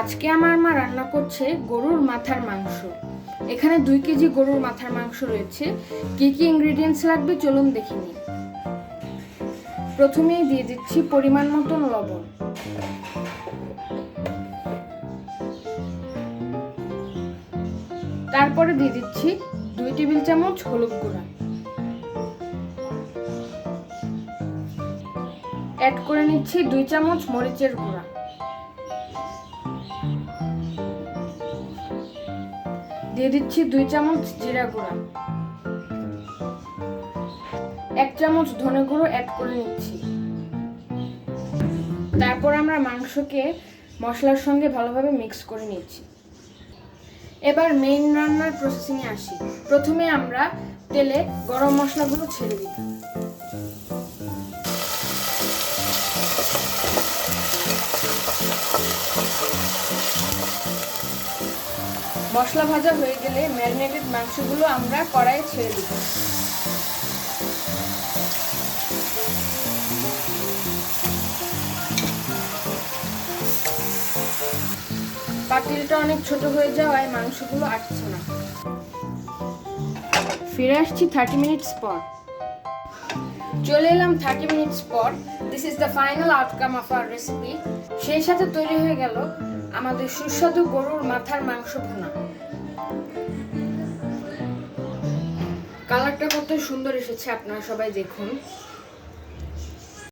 আজকে আমার মা রান্না করছে গরুর মাথার মাংস। এখানে দুই কেজি গরুর মাথার মাংস রয়েছে। কি কি ইনগ্রেডিয়েন্টস লাগবে চলুন দেখে নিই। প্রথমেই দিয়ে দিচ্ছি পরিমাণ মতন লবণ। তারপরে দিয়ে দিচ্ছি দুই টেবিল চামচ হলুদ গুঁড়া। অ্যাড করে নিচ্ছি দুই চামচ মরিচের গুঁড়া। দিয়ে দিচ্ছি দুই চামচ জিরা গুঁড়া। এক চামচ ধনে গুঁড়ো অ্যাড করে নিচ্ছি। তারপর আমরা মাংসকে মশলার সঙ্গে ভালোভাবে মিক্স করে নিচ্ছি। এবার মেইন রান্নার প্রসেসিংয়ে আসি। প্রথমে আমরা তেলে গরম মশলাগুলো ছেড়ে দিই। মশলা ভাজা হয়ে গেলে ম্যারিনেটেড মাংসগুলো আমরা কড়াইয়ে ছেড়ে দিব। পাতিলটা অনেক ছোট হয়ে যাওয়ায় মাংসগুলো আটছে না। ফিরে আসছি থার্টি মিনিটস পর। চলে এলাম থার্টি মিনিটস পর। This is the final outcome of our recipe সেই সাথে তৈরি হয়ে গেল আমাদের সুস্বাদু গরুর মাথার মাংস ভুনা। কালারটা কত সুন্দর এসেছে, আপনারা সবাই দেখুন।